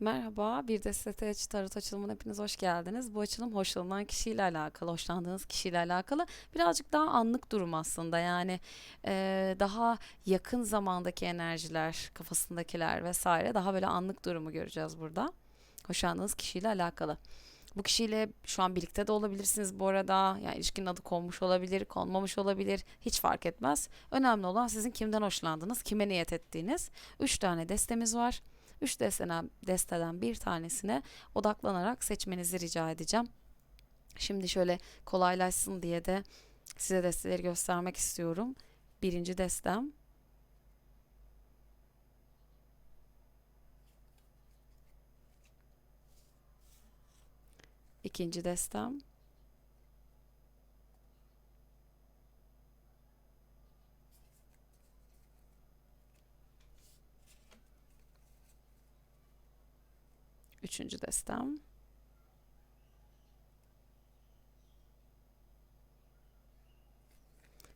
Merhaba, bir de STH Tarot açılımına hepiniz hoş geldiniz. Bu açılım hoşlanılan kişiyle alakalı, hoşlandığınız kişiyle alakalı birazcık daha anlık durum aslında. Yani eee, daha yakın zamandaki enerjiler, kafasındakiler vesaire daha böyle anlık durumu göreceğiz burada. Hoşlandığınız kişiyle alakalı. Bu kişiyle şu an birlikte de olabilirsiniz bu arada. Yani ilişkinin adı konmuş olabilir, konmamış olabilir. Hiç fark etmez. Önemli olan sizin kimden hoşlandığınız, kime niyet ettiğiniz. Üç tane destemiz var. Üç desteden, desteden bir tanesine odaklanarak seçmenizi rica edeceğim. Şimdi şöyle kolaylaşsın diye de size desteleri göstermek istiyorum. Birinci destem. ikinci destem. Üçüncü destem.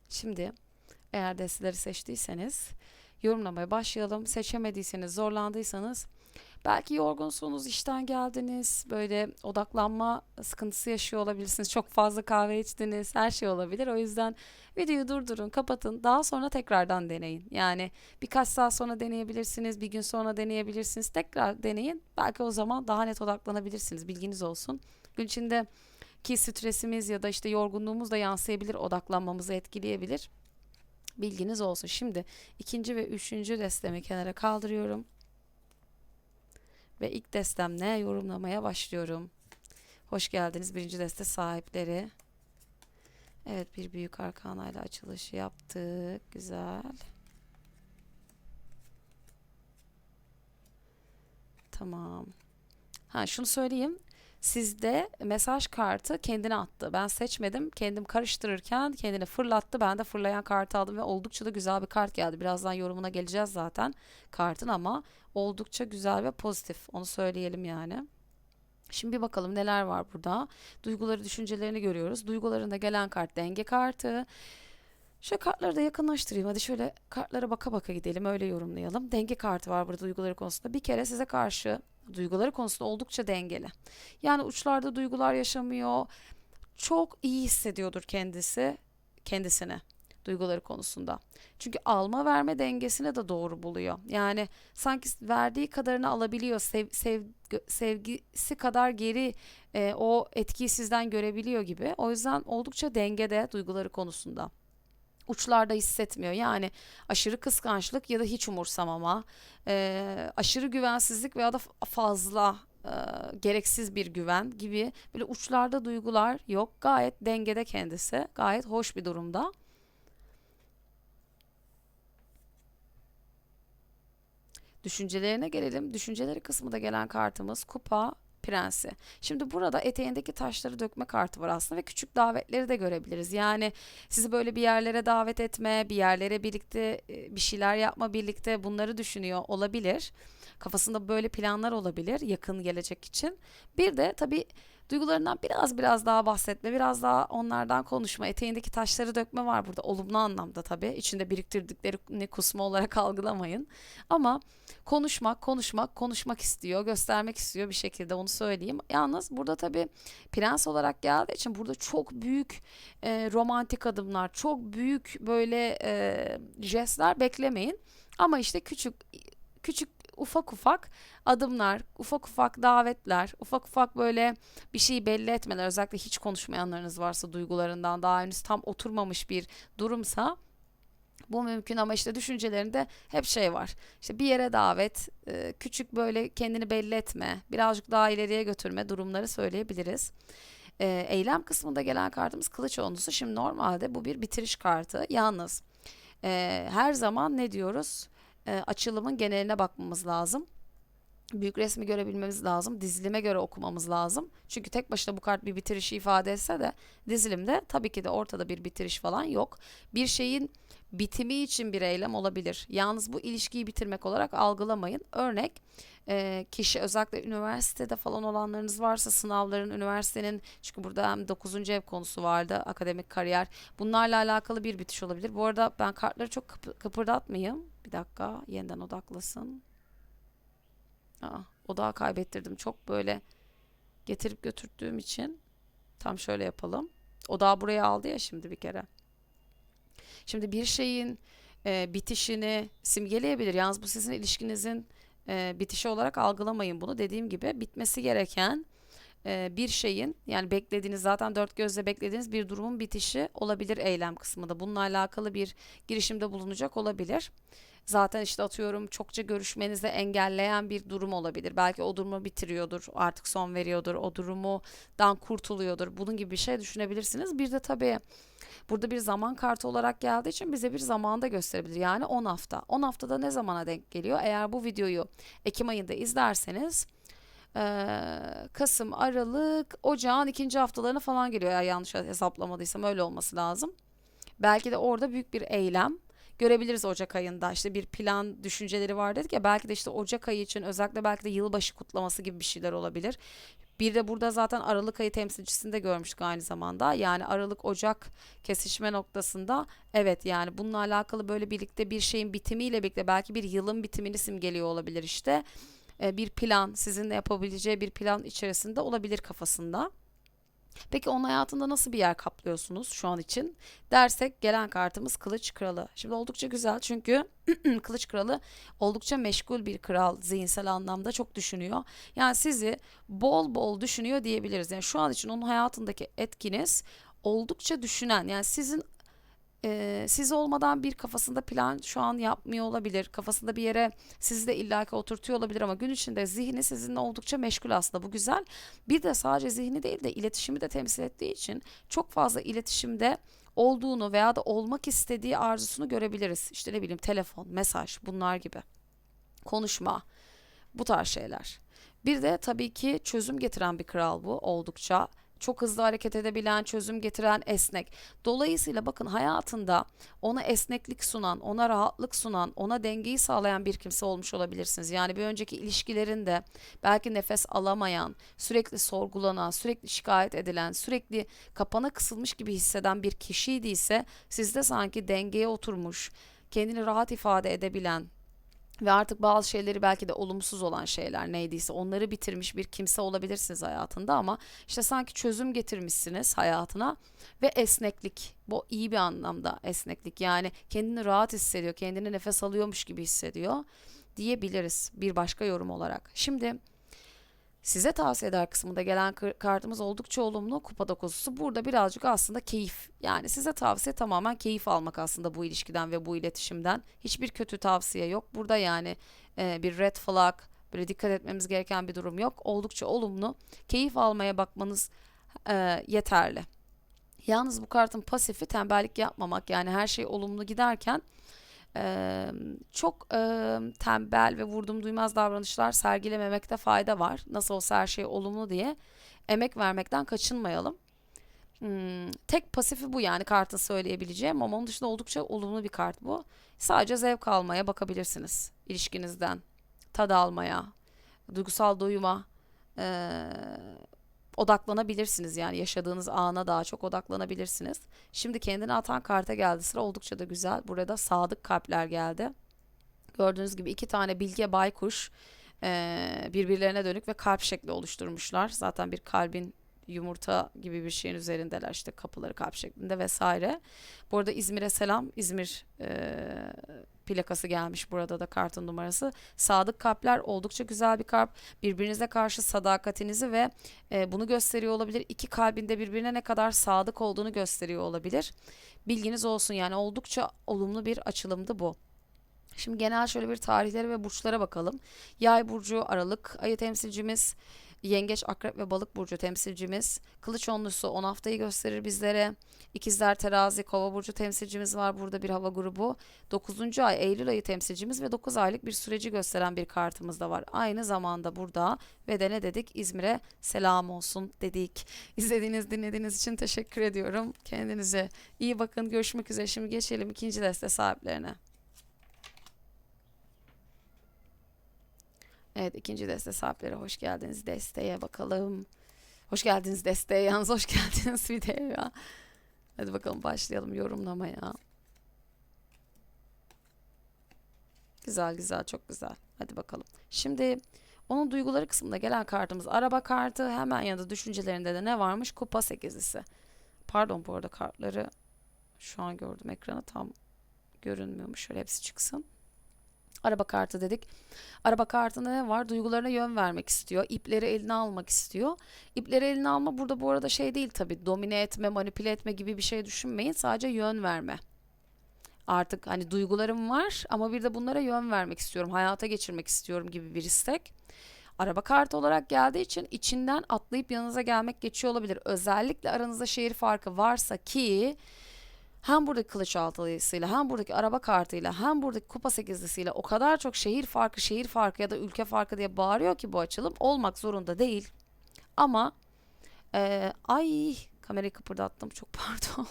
Şimdi eğer desteleri seçtiyseniz yorumlamaya başlayalım. Seçemediyseniz, zorlandıysanız belki yorgunsunuz, işten geldiniz, böyle odaklanma sıkıntısı yaşıyor olabilirsiniz. Çok fazla kahve içtiniz, her şey olabilir. O yüzden videoyu durdurun, kapatın. Daha sonra tekrardan deneyin. Yani birkaç saat sonra deneyebilirsiniz, bir gün sonra deneyebilirsiniz. Tekrar deneyin. Belki o zaman daha net odaklanabilirsiniz. Bilginiz olsun. Gün içinde ki stresimiz ya da işte yorgunluğumuz da yansıyabilir, odaklanmamızı etkileyebilir. Bilginiz olsun. Şimdi ikinci ve üçüncü destemi kenara kaldırıyorum. Ve ilk destemle yorumlamaya başlıyorum. Hoş geldiniz birinci deste sahipleri. Evet bir büyük arkanayla açılışı yaptık. Güzel. Tamam. Ha şunu söyleyeyim. Sizde mesaj kartı kendine attı. Ben seçmedim. Kendim karıştırırken kendini fırlattı. Ben de fırlayan kartı aldım ve oldukça da güzel bir kart geldi. Birazdan yorumuna geleceğiz zaten kartın ama oldukça güzel ve pozitif. Onu söyleyelim yani. Şimdi bir bakalım neler var burada. Duyguları, düşüncelerini görüyoruz. Duygularında gelen kart denge kartı. Şöyle kartları da yakınlaştırayım. Hadi şöyle kartlara baka baka gidelim. Öyle yorumlayalım. Denge kartı var burada duyguları konusunda. Bir kere size karşı duyguları konusunda oldukça dengeli. Yani uçlarda duygular yaşamıyor. Çok iyi hissediyordur kendisi kendisine duyguları konusunda. Çünkü alma verme dengesini de doğru buluyor. Yani sanki verdiği kadarını alabiliyor. Sev, sev, sevgisi kadar geri e, o etkiyi sizden görebiliyor gibi. O yüzden oldukça dengede duyguları konusunda uçlarda hissetmiyor. Yani aşırı kıskançlık ya da hiç umursamama, e, aşırı güvensizlik veya da fazla e, gereksiz bir güven gibi böyle uçlarda duygular yok. Gayet dengede kendisi, gayet hoş bir durumda. Düşüncelerine gelelim. Düşünceleri kısmında gelen kartımız kupa prensi. Şimdi burada eteğindeki taşları dökme kartı var aslında ve küçük davetleri de görebiliriz. Yani sizi böyle bir yerlere davet etme, bir yerlere birlikte e, bir şeyler yapma birlikte bunları düşünüyor olabilir. Kafasında böyle planlar olabilir yakın gelecek için. Bir de tabii Duygularından biraz biraz daha bahsetme, biraz daha onlardan konuşma. Eteğindeki taşları dökme var burada. Olumlu anlamda tabii. İçinde biriktirdiklerini kusma olarak algılamayın. Ama konuşmak, konuşmak, konuşmak istiyor, göstermek istiyor bir şekilde onu söyleyeyim. Yalnız burada tabii prens olarak geldiği için burada çok büyük e, romantik adımlar, çok büyük böyle e, jestler beklemeyin. Ama işte küçük küçük ufak ufak adımlar, ufak ufak davetler, ufak ufak böyle bir şeyi belli etmeler özellikle hiç konuşmayanlarınız varsa duygularından daha henüz tam oturmamış bir durumsa bu mümkün ama işte düşüncelerinde hep şey var. İşte bir yere davet, e, küçük böyle kendini belli etme, birazcık daha ileriye götürme durumları söyleyebiliriz. E, eylem kısmında gelen kartımız kılıç onlusu. Şimdi normalde bu bir bitiriş kartı. Yalnız e, her zaman ne diyoruz? Açılımın geneline bakmamız lazım büyük resmi görebilmemiz lazım. Dizilime göre okumamız lazım. Çünkü tek başına bu kart bir bitirişi ifade etse de dizilimde tabii ki de ortada bir bitiriş falan yok. Bir şeyin bitimi için bir eylem olabilir. Yalnız bu ilişkiyi bitirmek olarak algılamayın. Örnek e, kişi özellikle üniversitede falan olanlarınız varsa sınavların üniversitenin çünkü burada hem 9. ev konusu vardı akademik kariyer bunlarla alakalı bir bitiş olabilir. Bu arada ben kartları çok kıpırdatmayayım. Bir dakika yeniden odaklasın. Aa, odağı kaybettirdim. Çok böyle getirip götürttüğüm için tam şöyle yapalım. Odağı buraya aldı ya şimdi bir kere. Şimdi bir şeyin e, bitişini simgeleyebilir. Yalnız bu sizin ilişkinizin e, bitişi olarak algılamayın bunu. Dediğim gibi bitmesi gereken e, bir şeyin yani beklediğiniz zaten dört gözle beklediğiniz bir durumun bitişi olabilir eylem kısmında. Bununla alakalı bir girişimde bulunacak olabilir. Zaten işte atıyorum çokça görüşmenizi engelleyen bir durum olabilir. Belki o durumu bitiriyordur, artık son veriyordur, o durumudan kurtuluyordur. Bunun gibi bir şey düşünebilirsiniz. Bir de tabii burada bir zaman kartı olarak geldiği için bize bir zamanda gösterebilir. Yani 10 hafta. 10 haftada ne zamana denk geliyor? Eğer bu videoyu Ekim ayında izlerseniz Kasım, Aralık, Ocağın ikinci haftalarına falan geliyor. Eğer yanlış hesaplamadıysam öyle olması lazım. Belki de orada büyük bir eylem görebiliriz Ocak ayında. İşte bir plan düşünceleri var dedik ya belki de işte Ocak ayı için özellikle belki de yılbaşı kutlaması gibi bir şeyler olabilir. Bir de burada zaten Aralık ayı temsilcisini de görmüştük aynı zamanda. Yani Aralık Ocak kesişme noktasında evet yani bununla alakalı böyle birlikte bir şeyin bitimiyle birlikte belki bir yılın bitimini simgeliyor olabilir işte. Ee, bir plan sizinle yapabileceği bir plan içerisinde olabilir kafasında. Peki onun hayatında nasıl bir yer kaplıyorsunuz şu an için? Dersek gelen kartımız Kılıç Kralı. Şimdi oldukça güzel çünkü Kılıç Kralı oldukça meşgul bir kral zihinsel anlamda çok düşünüyor. Yani sizi bol bol düşünüyor diyebiliriz. Yani şu an için onun hayatındaki etkiniz oldukça düşünen yani sizin e, siz olmadan bir kafasında plan şu an yapmıyor olabilir. Kafasında bir yere sizi de illaki oturtuyor olabilir ama gün içinde zihni sizinle oldukça meşgul aslında bu güzel. Bir de sadece zihni değil de iletişimi de temsil ettiği için çok fazla iletişimde olduğunu veya da olmak istediği arzusunu görebiliriz. İşte ne bileyim telefon, mesaj bunlar gibi. Konuşma bu tarz şeyler. Bir de tabii ki çözüm getiren bir kral bu oldukça. Çok hızlı hareket edebilen, çözüm getiren, esnek. Dolayısıyla bakın hayatında ona esneklik sunan, ona rahatlık sunan, ona dengeyi sağlayan bir kimse olmuş olabilirsiniz. Yani bir önceki ilişkilerinde belki nefes alamayan, sürekli sorgulanan, sürekli şikayet edilen, sürekli kapana kısılmış gibi hisseden bir kişiydiyse sizde sanki dengeye oturmuş, kendini rahat ifade edebilen, ve artık bazı şeyleri belki de olumsuz olan şeyler neydiyse onları bitirmiş bir kimse olabilirsiniz hayatında ama işte sanki çözüm getirmişsiniz hayatına ve esneklik bu iyi bir anlamda esneklik yani kendini rahat hissediyor kendini nefes alıyormuş gibi hissediyor diyebiliriz bir başka yorum olarak. Şimdi Size tavsiye eder kısmında gelen kartımız oldukça olumlu. Kupa dokuzusu. Burada birazcık aslında keyif. Yani size tavsiye tamamen keyif almak aslında bu ilişkiden ve bu iletişimden. Hiçbir kötü tavsiye yok. Burada yani e, bir red flag, böyle dikkat etmemiz gereken bir durum yok. Oldukça olumlu. Keyif almaya bakmanız e, yeterli. Yalnız bu kartın pasifi tembellik yapmamak. Yani her şey olumlu giderken ee, çok e, tembel ve vurdum duymaz davranışlar sergilememekte fayda var. Nasıl olsa her şey olumlu diye emek vermekten kaçınmayalım. Hmm, tek pasifi bu yani kartın söyleyebileceğim ama onun dışında oldukça olumlu bir kart bu. Sadece zevk almaya bakabilirsiniz ilişkinizden. Tad almaya, duygusal doyuma, ee, odaklanabilirsiniz yani yaşadığınız ana daha çok odaklanabilirsiniz. Şimdi kendini atan karta geldi sıra oldukça da güzel. Burada sadık kalpler geldi. Gördüğünüz gibi iki tane bilge baykuş birbirlerine dönük ve kalp şekli oluşturmuşlar. Zaten bir kalbin yumurta gibi bir şeyin üzerindeler işte kapıları kalp şeklinde vesaire. Bu arada İzmir'e selam. İzmir e, plakası gelmiş burada da kartın numarası. Sadık kalpler oldukça güzel bir kalp. Birbirinize karşı sadakatinizi ve e, bunu gösteriyor olabilir. İki kalbinde birbirine ne kadar sadık olduğunu gösteriyor olabilir. Bilginiz olsun yani oldukça olumlu bir açılımdı bu. Şimdi genel şöyle bir tarihleri ve burçlara bakalım. Yay burcu Aralık ayı temsilcimiz. Yengeç, Akrep ve Balık burcu temsilcimiz. Kılıç onlusu 10 haftayı gösterir bizlere. İkizler, Terazi, Kova burcu temsilcimiz var burada bir hava grubu. 9. ay Eylül ayı temsilcimiz ve 9 aylık bir süreci gösteren bir kartımız da var. Aynı zamanda burada ve de ne dedik? İzmir'e selam olsun dedik. İzlediğiniz, dinlediğiniz için teşekkür ediyorum. Kendinize iyi bakın. Görüşmek üzere. Şimdi geçelim ikinci deste sahiplerine. Evet ikinci deste sahipleri hoş geldiniz desteğe bakalım. Hoş geldiniz desteğe yalnız hoş geldiniz videoya. Hadi bakalım başlayalım yorumlamaya. Güzel güzel çok güzel. Hadi bakalım. Şimdi Onun duyguları kısmında gelen kartımız araba kartı. Hemen yanında düşüncelerinde de ne varmış? Kupa sekizlisi. Pardon bu arada kartları şu an gördüm ekrana tam görünmüyormuş. Şöyle hepsi çıksın. Araba kartı dedik. Araba kartında ne var? Duygularına yön vermek istiyor. İpleri eline almak istiyor. İpleri eline alma burada bu arada şey değil tabii. Domine etme, manipüle etme gibi bir şey düşünmeyin. Sadece yön verme. Artık hani duygularım var ama bir de bunlara yön vermek istiyorum. Hayata geçirmek istiyorum gibi bir istek. Araba kartı olarak geldiği için içinden atlayıp yanınıza gelmek geçiyor olabilir. Özellikle aranızda şehir farkı varsa ki hem buradaki kılıç altılısıyla hem buradaki araba kartıyla hem buradaki kupa sekizlisiyle o kadar çok şehir farkı şehir farkı ya da ülke farkı diye bağırıyor ki bu açılım olmak zorunda değil. Ama e, ay kamerayı kıpırdattım çok pardon.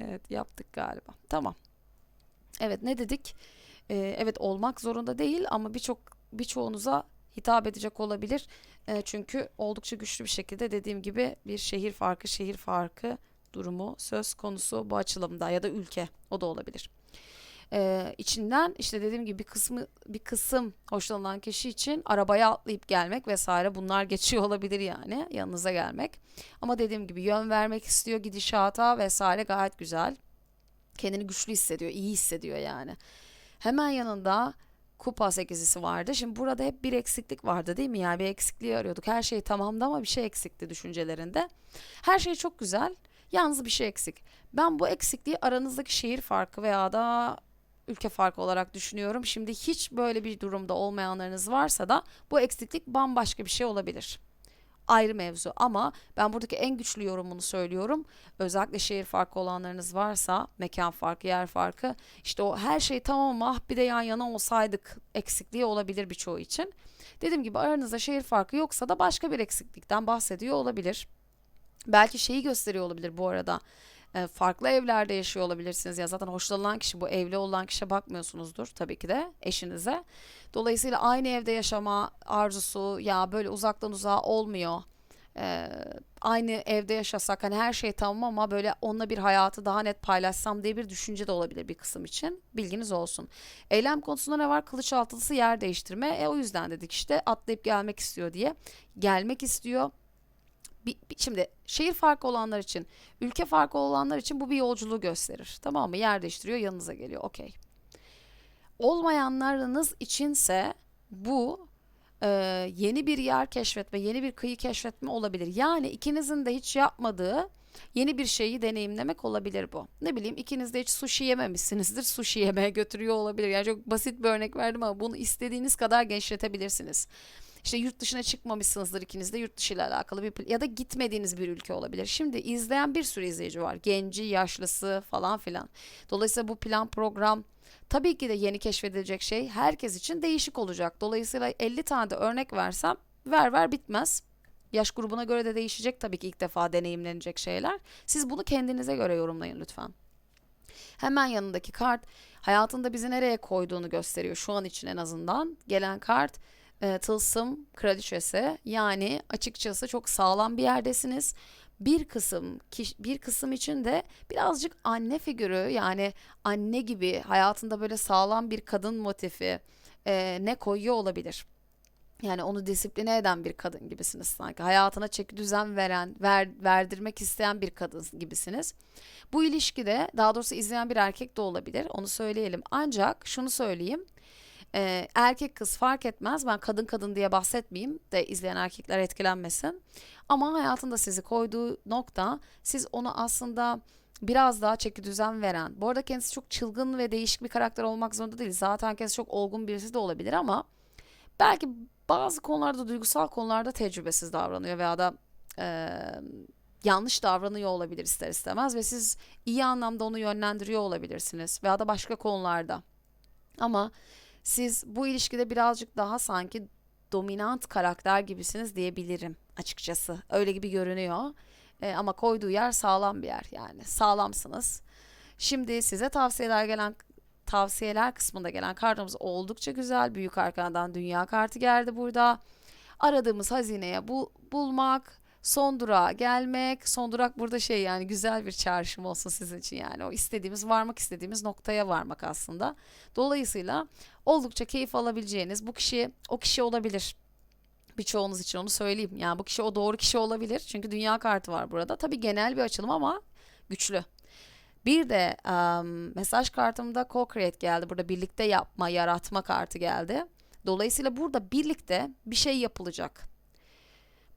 evet yaptık galiba. Tamam. Evet ne dedik? Ee, evet olmak zorunda değil ama birçok birçoğunuza hitap edecek olabilir. E, çünkü oldukça güçlü bir şekilde dediğim gibi bir şehir farkı, şehir farkı durumu söz konusu bu açılımda ya da ülke o da olabilir. Ee, içinden işte dediğim gibi bir kısmı bir kısım hoşlanılan kişi için arabaya atlayıp gelmek vesaire bunlar geçiyor olabilir yani yanınıza gelmek. Ama dediğim gibi yön vermek istiyor gidişata vesaire gayet güzel. Kendini güçlü hissediyor, iyi hissediyor yani. Hemen yanında kupa sekizisi vardı. Şimdi burada hep bir eksiklik vardı değil mi? Yani bir eksikliği arıyorduk. Her şey tamamdı ama bir şey eksikti düşüncelerinde. Her şey çok güzel. Yalnız bir şey eksik. Ben bu eksikliği aranızdaki şehir farkı veya da ülke farkı olarak düşünüyorum. Şimdi hiç böyle bir durumda olmayanlarınız varsa da bu eksiklik bambaşka bir şey olabilir ayrı mevzu ama ben buradaki en güçlü yorumunu söylüyorum. Özellikle şehir farkı olanlarınız varsa mekan farkı, yer farkı işte o her şey tamam ah bir de yan yana olsaydık eksikliği olabilir birçoğu için. Dediğim gibi aranızda şehir farkı yoksa da başka bir eksiklikten bahsediyor olabilir. Belki şeyi gösteriyor olabilir bu arada e, farklı evlerde yaşıyor olabilirsiniz. Ya zaten hoşlanılan kişi bu evli olan kişiye bakmıyorsunuzdur tabii ki de eşinize. Dolayısıyla aynı evde yaşama arzusu ya böyle uzaktan uzağa olmuyor. Ee, aynı evde yaşasak hani her şey tamam ama böyle onunla bir hayatı daha net paylaşsam diye bir düşünce de olabilir bir kısım için. Bilginiz olsun. Eylem konusunda ne var? Kılıç altılısı yer değiştirme. E, o yüzden dedik işte atlayıp gelmek istiyor diye. Gelmek istiyor bir, şimdi şehir farkı olanlar için, ülke farkı olanlar için bu bir yolculuğu gösterir. Tamam mı? Yer değiştiriyor, yanınıza geliyor. Okey. Olmayanlarınız içinse bu e, yeni bir yer keşfetme, yeni bir kıyı keşfetme olabilir. Yani ikinizin de hiç yapmadığı yeni bir şeyi deneyimlemek olabilir bu. Ne bileyim ikiniz de hiç sushi yememişsinizdir. Sushi yemeye götürüyor olabilir. Yani çok basit bir örnek verdim ama bunu istediğiniz kadar genişletebilirsiniz. İşte yurt dışına çıkmamışsınızdır ikiniz de yurt dışı ile alakalı bir ya da gitmediğiniz bir ülke olabilir. Şimdi izleyen bir sürü izleyici var. Genci, yaşlısı falan filan. Dolayısıyla bu plan program tabii ki de yeni keşfedilecek şey herkes için değişik olacak. Dolayısıyla 50 tane de örnek versem ver ver bitmez. Yaş grubuna göre de değişecek tabii ki ilk defa deneyimlenecek şeyler. Siz bunu kendinize göre yorumlayın lütfen. Hemen yanındaki kart hayatında bizi nereye koyduğunu gösteriyor şu an için en azından. Gelen kart e, tılsım kraliçesi yani açıkçası çok sağlam bir yerdesiniz. Bir kısım bir kısım için de birazcık anne figürü yani anne gibi hayatında böyle sağlam bir kadın motifi e, ne koyuyor olabilir. Yani onu disipline eden bir kadın gibisiniz sanki. Hayatına çeki düzen veren, ver, verdirmek isteyen bir kadın gibisiniz. Bu ilişkide daha doğrusu izleyen bir erkek de olabilir. Onu söyleyelim. Ancak şunu söyleyeyim. Ee, erkek kız fark etmez. Ben kadın kadın diye bahsetmeyeyim de izleyen erkekler etkilenmesin. Ama hayatında sizi koyduğu nokta siz onu aslında biraz daha çeki düzen veren. Bu arada kendisi çok çılgın ve değişik bir karakter olmak zorunda değil. Zaten kendisi çok olgun birisi de olabilir ama belki bazı konularda duygusal konularda tecrübesiz davranıyor veya da e, yanlış davranıyor olabilir ister istemez ve siz iyi anlamda onu yönlendiriyor olabilirsiniz veya da başka konularda. Ama siz bu ilişkide birazcık daha sanki dominant karakter gibisiniz diyebilirim açıkçası. Öyle gibi görünüyor. E, ama koyduğu yer sağlam bir yer yani. Sağlamsınız. Şimdi size tavsiyeler gelen tavsiyeler kısmında gelen kartımız oldukça güzel. Büyük arkadan dünya kartı geldi burada. Aradığımız hazineye bu, bulmak, son durağa gelmek. Son durak burada şey yani güzel bir çağrışım olsun sizin için yani o istediğimiz varmak istediğimiz noktaya varmak aslında. Dolayısıyla oldukça keyif alabileceğiniz bu kişi o kişi olabilir. Birçoğunuz için onu söyleyeyim. Yani bu kişi o doğru kişi olabilir. Çünkü dünya kartı var burada. Tabii genel bir açılım ama güçlü. Bir de em, mesaj kartımda co-create geldi. Burada birlikte yapma, yaratma kartı geldi. Dolayısıyla burada birlikte bir şey yapılacak.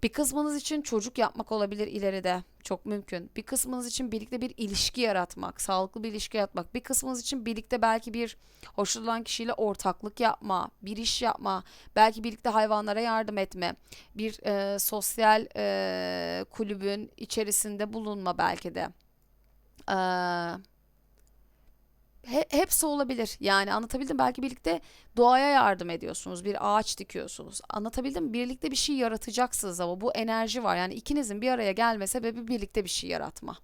Bir kısmınız için çocuk yapmak olabilir ileride. Çok mümkün. Bir kısmınız için birlikte bir ilişki yaratmak, sağlıklı bir ilişki yaratmak. Bir kısmınız için birlikte belki bir hoşlanılan kişiyle ortaklık yapma, bir iş yapma, belki birlikte hayvanlara yardım etme, bir e, sosyal e, kulübün içerisinde bulunma belki de. Eee he- hepsi olabilir. Yani anlatabildim. Belki birlikte doğaya yardım ediyorsunuz. Bir ağaç dikiyorsunuz. Anlatabildim. Birlikte bir şey yaratacaksınız ama bu enerji var. Yani ikinizin bir araya gelme sebebi birlikte bir şey yaratma.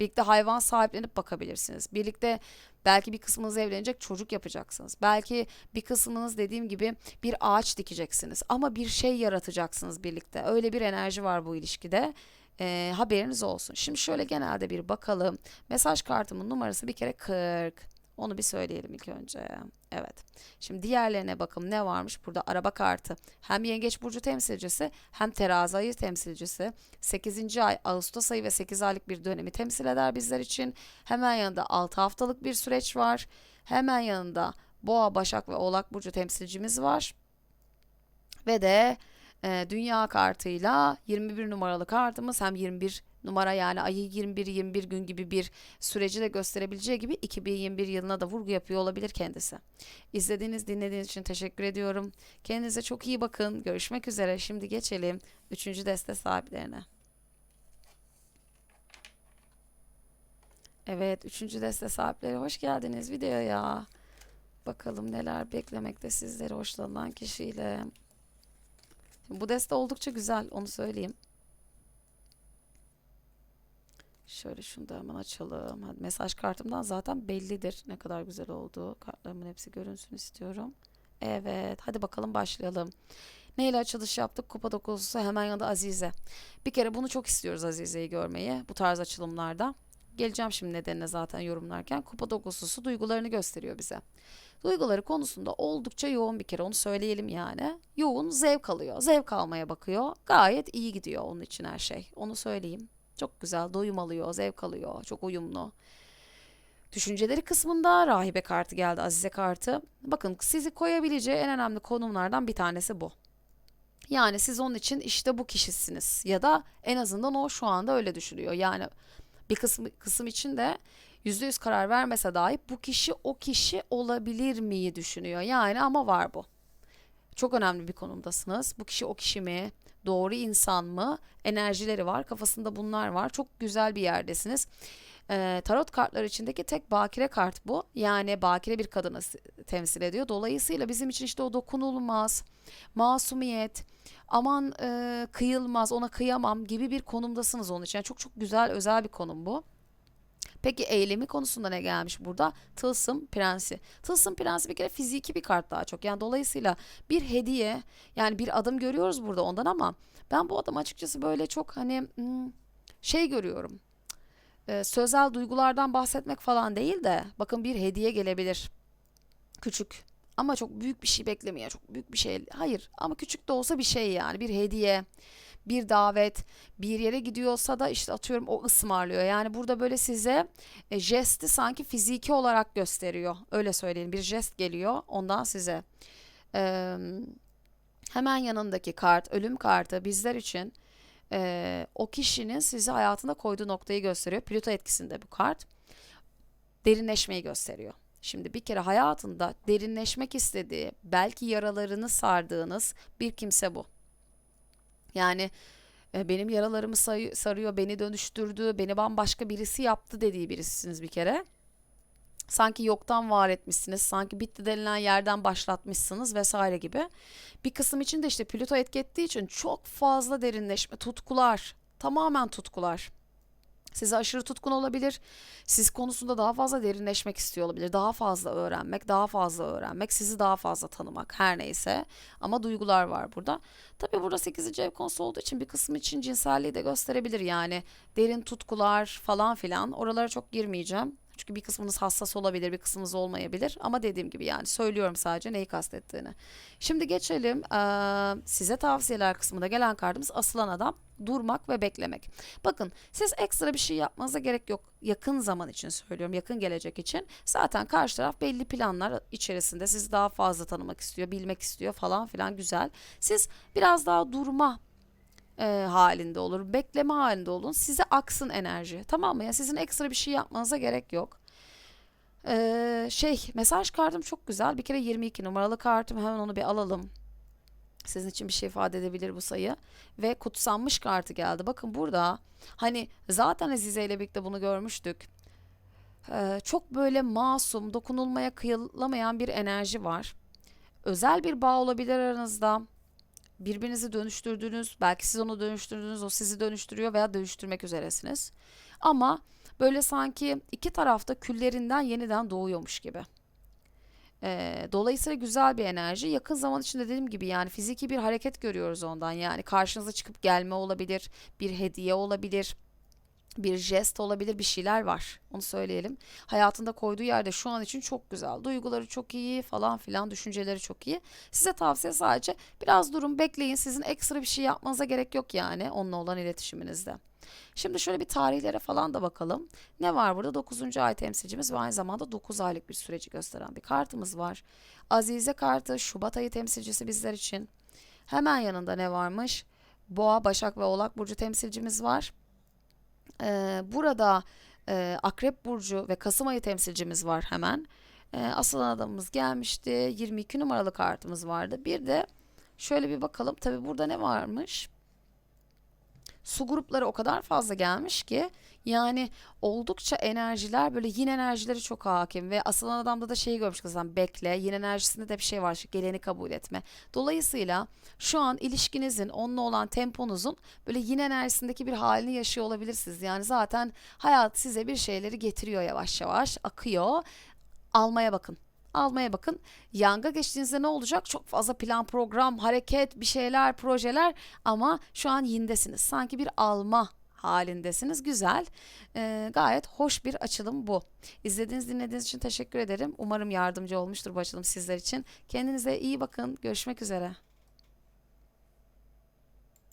Birlikte hayvan sahiplenip bakabilirsiniz. Birlikte belki bir kısmınız evlenecek çocuk yapacaksınız. Belki bir kısmınız dediğim gibi bir ağaç dikeceksiniz. Ama bir şey yaratacaksınız birlikte. Öyle bir enerji var bu ilişkide. Ee, haberiniz olsun. Şimdi şöyle genelde bir bakalım. Mesaj kartımın numarası bir kere 40. Onu bir söyleyelim ilk önce. Evet. Şimdi diğerlerine bakalım ne varmış burada araba kartı. Hem Yengeç burcu temsilcisi hem Terazi ayı temsilcisi. 8. ay Ağustos ayı ve 8 aylık bir dönemi temsil eder bizler için. Hemen yanında 6 haftalık bir süreç var. Hemen yanında Boğa, Başak ve Oğlak burcu temsilcimiz var. Ve de e, dünya kartıyla 21 numaralı kartımız hem 21 numara yani ayı 21-21 gün gibi bir süreci de gösterebileceği gibi 2021 yılına da vurgu yapıyor olabilir kendisi. İzlediğiniz, dinlediğiniz için teşekkür ediyorum. Kendinize çok iyi bakın. Görüşmek üzere. Şimdi geçelim 3. deste sahiplerine. Evet, 3. deste sahipleri hoş geldiniz videoya. Bakalım neler beklemekte sizleri hoşlanan kişiyle. Bu deste oldukça güzel, onu söyleyeyim. Şöyle şunu da hemen açalım. Hadi mesaj kartımdan zaten bellidir ne kadar güzel olduğu. Kartlarımın hepsi görünsün istiyorum. Evet, hadi bakalım başlayalım. Neyle açılış yaptık? Kupa dokuzusu hemen yanında Azize. Bir kere bunu çok istiyoruz Azize'yi görmeyi bu tarz açılımlarda. Geleceğim şimdi nedenine zaten yorumlarken. Kupa dokuzusu duygularını gösteriyor bize. Duyguları konusunda oldukça yoğun bir kere onu söyleyelim yani. Yoğun zevk alıyor. Zevk almaya bakıyor. Gayet iyi gidiyor onun için her şey. Onu söyleyeyim. Çok güzel doyum alıyor, zevk alıyor. Çok uyumlu. Düşünceleri kısmında rahibe kartı geldi, Azize kartı. Bakın sizi koyabileceği en önemli konumlardan bir tanesi bu. Yani siz onun için işte bu kişisiniz ya da en azından o şu anda öyle düşünüyor. Yani bir kısım, kısım için de %100 karar vermese dahi bu kişi o kişi olabilir miyi düşünüyor. Yani ama var bu. Çok önemli bir konumdasınız. Bu kişi o kişi mi? Doğru insan mı? Enerjileri var. Kafasında bunlar var. Çok güzel bir yerdesiniz. Ee, tarot kartları içindeki tek bakire kart bu. Yani bakire bir kadını temsil ediyor. Dolayısıyla bizim için işte o dokunulmaz, masumiyet, aman e, kıyılmaz, ona kıyamam gibi bir konumdasınız onun için. Yani çok çok güzel, özel bir konum bu. Peki eylemi konusunda ne gelmiş burada? Tılsım prensi. Tılsım prensi bir kere fiziki bir kart daha çok. Yani dolayısıyla bir hediye yani bir adım görüyoruz burada ondan ama ben bu adam açıkçası böyle çok hani hmm, şey görüyorum. Ee, sözel duygulardan bahsetmek falan değil de bakın bir hediye gelebilir. Küçük ama çok büyük bir şey beklemeye çok büyük bir şey. Hayır ama küçük de olsa bir şey yani bir hediye bir davet, bir yere gidiyorsa da işte atıyorum o ısmarlıyor. Yani burada böyle size e, jesti sanki fiziki olarak gösteriyor. Öyle söyleyelim. Bir jest geliyor ondan size. Eee, hemen yanındaki kart, ölüm kartı bizler için eee, o kişinin sizi hayatında koyduğu noktayı gösteriyor. Plüto etkisinde bu kart. Derinleşmeyi gösteriyor. Şimdi bir kere hayatında derinleşmek istediği, belki yaralarını sardığınız bir kimse bu. Yani e, benim yaralarımı sarıyor, beni dönüştürdü, beni bambaşka birisi yaptı dediği birisiniz bir kere. Sanki yoktan var etmişsiniz, sanki bitti denilen yerden başlatmışsınız vesaire gibi. Bir kısım için de işte Plüto etki ettiği için çok fazla derinleşme, tutkular, tamamen tutkular. Size aşırı tutkun olabilir. Siz konusunda daha fazla derinleşmek istiyor olabilir. Daha fazla öğrenmek, daha fazla öğrenmek, sizi daha fazla tanımak her neyse. Ama duygular var burada. Tabii burada 8. ev konusu olduğu için bir kısım için cinselliği de gösterebilir. Yani derin tutkular falan filan. Oralara çok girmeyeceğim. Çünkü bir kısmınız hassas olabilir, bir kısmınız olmayabilir. Ama dediğim gibi yani söylüyorum sadece neyi kastettiğini. Şimdi geçelim size tavsiyeler kısmında gelen kartımız asılan adam durmak ve beklemek. Bakın siz ekstra bir şey yapmanıza gerek yok. Yakın zaman için söylüyorum, yakın gelecek için. Zaten karşı taraf belli planlar içerisinde sizi daha fazla tanımak istiyor, bilmek istiyor falan filan güzel. Siz biraz daha durma e, halinde olur, bekleme halinde olun. Size aksın enerji. Tamam mı? Ya sizin ekstra bir şey yapmanıza gerek yok. Ee, şey mesaj kartım çok güzel. Bir kere 22 numaralı kartım hemen onu bir alalım. Sizin için bir şey ifade edebilir bu sayı. Ve kutsanmış kartı geldi. Bakın burada hani zaten Azize ile birlikte bunu görmüştük. Ee, çok böyle masum, dokunulmaya kıyılamayan bir enerji var. Özel bir bağ olabilir aranızda. Birbirinizi dönüştürdünüz. Belki siz onu dönüştürdünüz, o sizi dönüştürüyor veya dönüştürmek üzeresiniz. Ama böyle sanki iki tarafta küllerinden yeniden doğuyormuş gibi. Ee, dolayısıyla güzel bir enerji. Yakın zaman içinde dediğim gibi yani fiziki bir hareket görüyoruz ondan. Yani karşınıza çıkıp gelme olabilir, bir hediye olabilir, bir jest olabilir, bir şeyler var. Onu söyleyelim. Hayatında koyduğu yerde şu an için çok güzel. Duyguları çok iyi falan filan, düşünceleri çok iyi. Size tavsiye sadece biraz durun, bekleyin. Sizin ekstra bir şey yapmanıza gerek yok yani onunla olan iletişiminizde. Şimdi şöyle bir tarihlere falan da bakalım. Ne var burada? 9. ay temsilcimiz ve aynı zamanda 9 aylık bir süreci gösteren bir kartımız var. Azize kartı Şubat ayı temsilcisi bizler için. Hemen yanında ne varmış? Boğa, Başak ve Oğlak burcu temsilcimiz var. Ee, burada e, Akrep burcu ve Kasım ayı temsilcimiz var hemen. Ee, asılan adamımız gelmişti. 22 numaralı kartımız vardı. Bir de şöyle bir bakalım. Tabii burada ne varmış? Su grupları o kadar fazla gelmiş ki yani oldukça enerjiler böyle yin enerjileri çok hakim ve asılan adamda da şeyi görmüş kızım bekle yin enerjisinde de bir şey var geleni kabul etme. Dolayısıyla şu an ilişkinizin onunla olan temponuzun böyle yin enerjisindeki bir halini yaşıyor olabilirsiniz. Yani zaten hayat size bir şeyleri getiriyor yavaş yavaş akıyor almaya bakın almaya bakın. Yanga geçtiğinizde ne olacak? Çok fazla plan, program, hareket, bir şeyler, projeler ama şu an yindesiniz. Sanki bir alma halindesiniz. Güzel. Ee, gayet hoş bir açılım bu. İzlediğiniz, dinlediğiniz için teşekkür ederim. Umarım yardımcı olmuştur bu açılım sizler için. Kendinize iyi bakın. Görüşmek üzere.